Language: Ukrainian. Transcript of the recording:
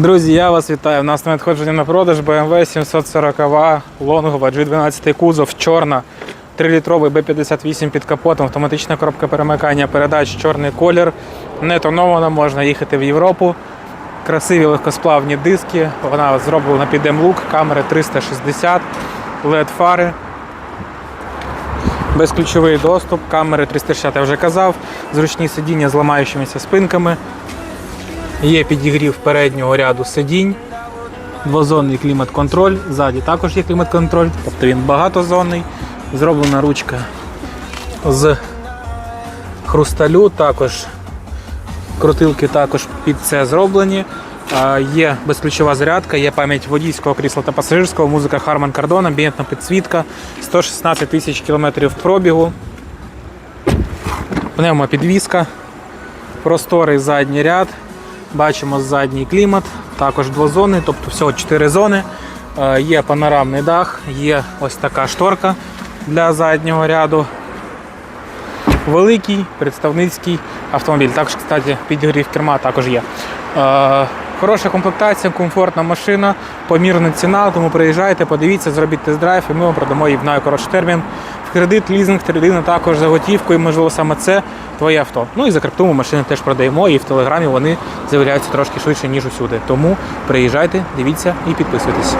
Друзі, я вас вітаю. У нас на надходження на продаж BMW 740 лонгова G12 кузов, чорна, 3-літровий B58 під капотом, автоматична коробка перемикання передач, чорний колір. Не тонована, можна їхати в Європу. Красиві легкосплавні диски. Вона зроблена під M-Look, камери 360, LED фари. Безключовий доступ, камери 360, я вже казав, зручні сидіння з ламаючимися спинками. Є підігрів переднього ряду сидінь, двозонний клімат-контроль, ззаді також є клімат-контроль, тобто він багатозонний. Зроблена ручка з хрусталю, також крутилки також під це зроблені. Є безключова зарядка, є пам'ять водійського крісла та пасажирського, музика Harman Kardon, амбієнтна підсвітка, 116 тисяч кілометрів пробігу, пневмопідвізка, просторий задній ряд. Бачимо задній клімат, також двозонний, тобто всього 4 зони. Е, Є панорамний дах, є ось така шторка для заднього ряду. Великий представницький автомобіль. Також, кстати, підігрів керма також є. Е, Хороша комплектація, комфортна машина, помірна ціна, тому приїжджайте, подивіться, зробіть тест-драйв, і ми вам продамо її в найкоротший термін. Кредит, лізинг, тридина також за готівкою, можливо саме це твоє авто. Ну і за криптову машини теж продаємо, і в телеграмі вони з'являються трошки швидше, ніж усюди. Тому приїжджайте, дивіться і підписуйтесь.